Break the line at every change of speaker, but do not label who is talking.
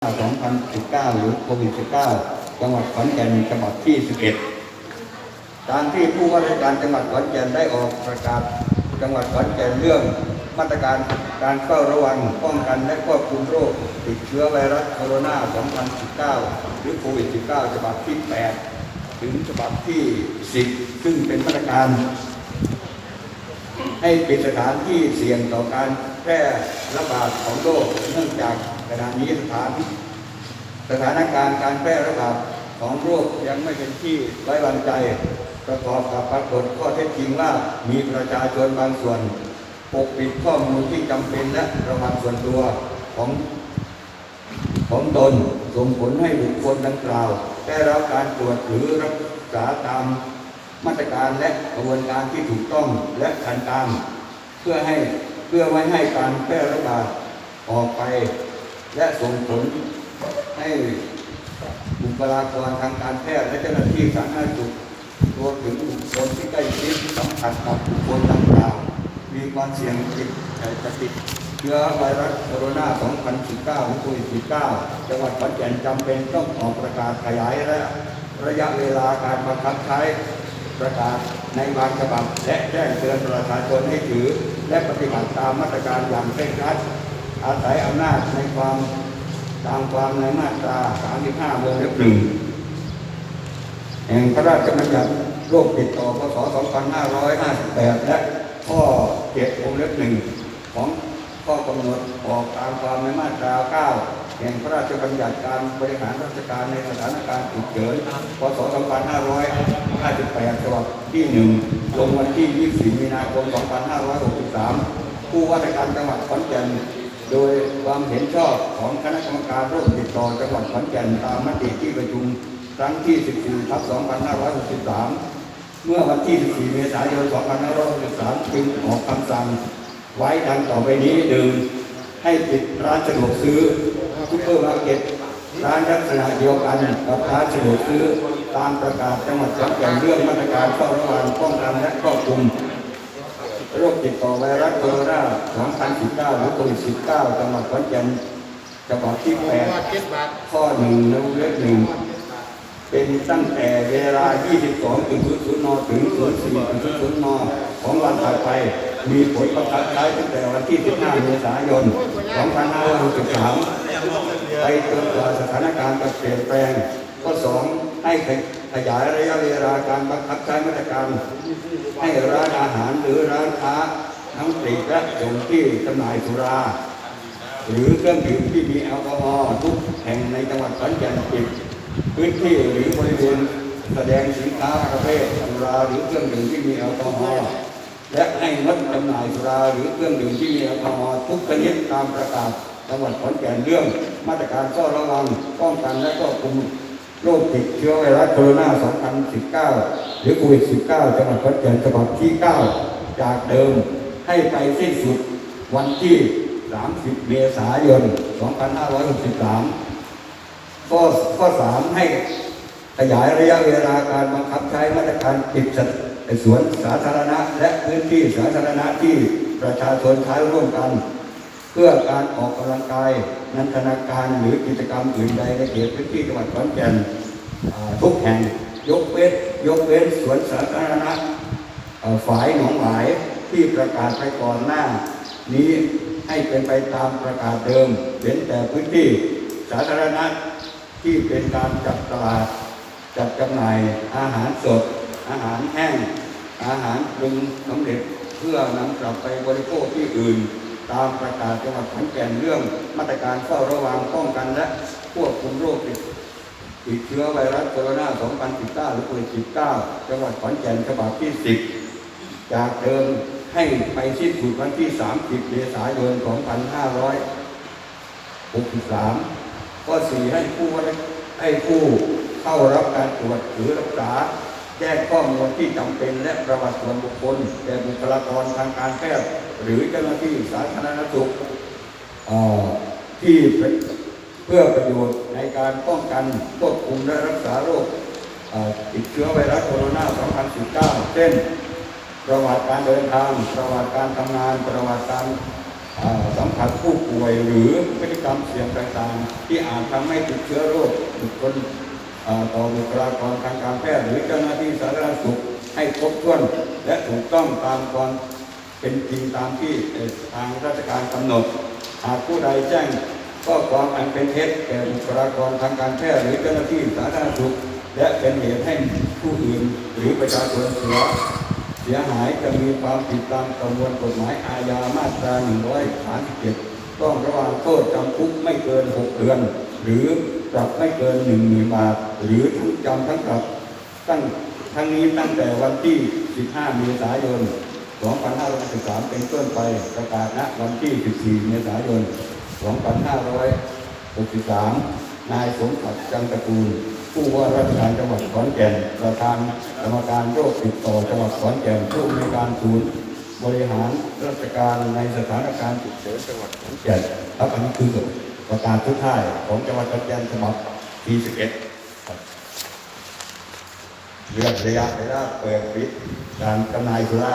2019 หรือโควิด -19 จังหวัดขอนแก่นฉบับที่ 11 ตามที่ผู้ว่าราชการจังหวัดขอนแก่นได้ออกประกาศจังหวัดขอนแก่นเรื่องมาตรการการเฝ้าระวังป้องกันและควบคุมโรค ติดเชื้อไวรัสโคโรนา 2019 หรือโควิด -19 ฉบับที่ 8 ถึงฉบับที่ 10 ซึ่งเป็นมาตรการ ให้ปิดสถานที่เสี่ยงต่อการแพร่ระบาดของโรคเนื่องจาก ขณะนี้สถานสถานการณ์การแพร่ระบาดของโรคยังไม่เป็นที่ไว้วางใจ ประกอบกับปรากฏข้อเท็จจริงว่ามีประชาชนบางส่วน ปกปิดข้อมูลที่จำเป็นและระวังส่วนตัวของของตนส่งผลให้บุคคลดังกล่าว ได้รับการตรวจหรือรักษาตามมาตรการและกระบวนการที่ถูกต้องและทันตาม เพื่อให้เพื่อไม่ให้การแพร่ระบาดออกไป และส่งผลให้บุคลากรทางการแพทย์และเจ้าหน้าที่สาธารณสุขรวมถึงบุคคลที่ใกล้ชิดสัมผัสกับบุคคลดังกล่าว มีความเสี่ยงติดจะติดเชื้อไวรัสโคโรนา 2019หรือโควิด -19 จังหวัดขอนแก่นจำเป็นต้องออกประกาศขยายระระยะเวลาการบังคับใช้ประกาศในบางฉบับและแจ้งเตือนประชาชนให้ถือ และปฏิบัติตามมาตรการอย่างเคร่งครัด อาศัยอำนาจในความตามความในมาตรา35วงเล็บหนึ่งแห่งพระราชบัญญัติโรคติดต่อพศ 2558 และข้อ7วงเล็บหนึ่งของข้อกำหนดออกตามความในมาตรา 9 แห่งพระราชบัญญัติการบริหารราชการในสถานการณ์ฉุกเฉินพศ 2558 ฉบับที่ 1 ลงวันที่ 24 มีนาคม 2563 ผู้ว่าราชการจังหวัดขอนแก่น โดยความเห็นชอบของคณะกรรมการโรคติดต่อจังหวัดขอนแก่นตามมติที่ประชุมครั้งที่ 14ทับ2563 เมื่อวันที่ 14 เมษายน 2563 จึงออกคำสั่งไว้ดังต่อไปนี้หนึ่งให้ปิดร้านสะดวกซื้อซุปเปอร์มาร์เก็ตร้านลักษณะเดียวกันกับร้านสะดวกซื้อตามประกาศจังหวัดขอนแก่นเรื่องมาตรการเฝ้าระวังป้องกันและควบคุม โรคติดต่อไวรัสโคโรนา2019หรือโควิด -19 จังหวัดขอนแก่นฉบับที่8ข้อหนึ่งในวงเล็บหนึ่งเป็นตั้งแต่เวลา 22ถึง00นถึง 04ถึง00นของวันถัดไป มีผลประกาศใช้ตั้งแต่วันที่ 15 เมษายน 2563 ไปจนกว่าสถานการณ์จะเปลี่ยนแปลงข้อ2 ให้ขยายระยะเวลาการบังคับใช้มาตรการ ให้ร้านอาหารหรือร้านค้าทั้งปลีกและส่งที่จำหน่ายสุรา หรือเครื่องดื่มที่มีแอลกอฮอล์ทุกแห่งในจังหวัดขอนแก่นปิดพื้นที่หรือบริเวณแสดงสินค้าประเภทสุราหรือเครื่องดื่มที่มีแอลกอฮอล์และให้งดจำหน่ายสุราหรือเครื่องดื่มที่มีแอลกอฮอล์ทุกชนิดตามประกาศจังหวัดขอนแก่นเรื่อง มาตรการเฝ้าระวังป้องกันและควบคุม โรคติดเชื้อไวรัสโคโรนา 2019 หรือโควิด -19 จังหวัดขอนแก่นฉบับที่ 9 จากเดิมให้ไปสิ้นสุดวันที่ 30 เมษายน 2563 ข้อข้อสามให้ขยายระยะเวลาการบังคับใช้มาตรการปิดสวนสาธารณะ และพื้นที่สาธารณะที่ประชาชนใช้ร่วมกัน เพื่อการออกกำลังกาย นันทนาการหรือกิจกรรมอื่นใดในเขตพื้นที่จังหวัดขอนแก่นทุกแห่งยกเว้นยกเว้นสวนสาธารณะเอ่อฝายหนองหวายที่ประกาศไปก่อนหน้า นี้ให้เป็นไปตามประกาศเดิมเว้นแต่พื้นที่สาธารณะที่เป็นการจัดตลาด จัดจำหน่ายอาหารสด อาหารแห้ง อาหารปรุงสำเร็จเพื่อนำกลับไปบริโภคที่อื่น ตามประกาศจังหวัดขอนแก่นเรื่องมาตรการเฝ้าระวังป้องกันและควบคุมโรคติดติดเชื้อไวรัสโคโรนา 2019 หรือโควิด -19 จังหวัดขอนแก่นฉบับที่ 10 จากเดิมให้ไปสิ้นสุดวันที่ 30 เมษายน 2563ข้อ4ให้ผู้ว่ให้ผู้เข้ารับการตรวจหรือรักษา แจ้งข้อมูลที่จำเป็นและประวัติส่วนบุคคลแก่บุคลากรทางการแพทย์หรือเจ้าหน้าที่สาธารณสุขที่เพื่อประโยชน์ในการป้องกันควบคุมและรักษาโรคอิดเชื้อไวรัสโคโรนา 2019 เช่น ประวัติการเดินทาง ประวัติการทำงาน ประวัติการสัมผัสผู้ป่วยหรือพฤติกรรมเสี่ยงต่างๆ ที่อาจทำให้ติดเชื้อโรคบุคคลเอ่อ ต่อบุคลากรทางการแพทย์หรือเจ้าหน้าที่สาธารณสุขให้ครบถ้วน และถูกต้องตามความเป็นจริงตามที่ทางราชการกำหนด หากผู้ใดแจ้งข้อความอันเป็นเท็จแก่บุคลากรทางการแพทย์หรือเจ้าหน้าที่สาธารณสุข และเป็นเหตุให้ผู้อื่นหรือประชาชนเสียเสียหายจะมีความผิดตามประมวลกฎหมายอาญามาตรา 137 ต้องระวังโทษจำคุกไม่เกิน 6 เดือน หรือปรับไม่เกิน1 0,000บาท หรือทั้งจำทั้งปรับตั้งทั้งนี้ตั้งแต่วันที่ 15 เมษายน 2563 เป็นต้นไปประกาศณวันที่ 14 เมษายน 2563 นายสมศักดิ์จันตระกูล ผู้ว่าราชการจังหวัดขอนแก่น ประธานกรรมการโรคติดต่อจังหวัดขอนแก่นผู้อำนการศูนย์บริหารราชการในสถานการณ์ฉุกเฉินจังหวัดขอนแก่นครับอันนี้คือ ประกาศทุกท่ายของจังหวัดขอนแก่นฉบับที่11ครับเรื่องระยะเวลาเปิดปิดการจำหน่ายสุรา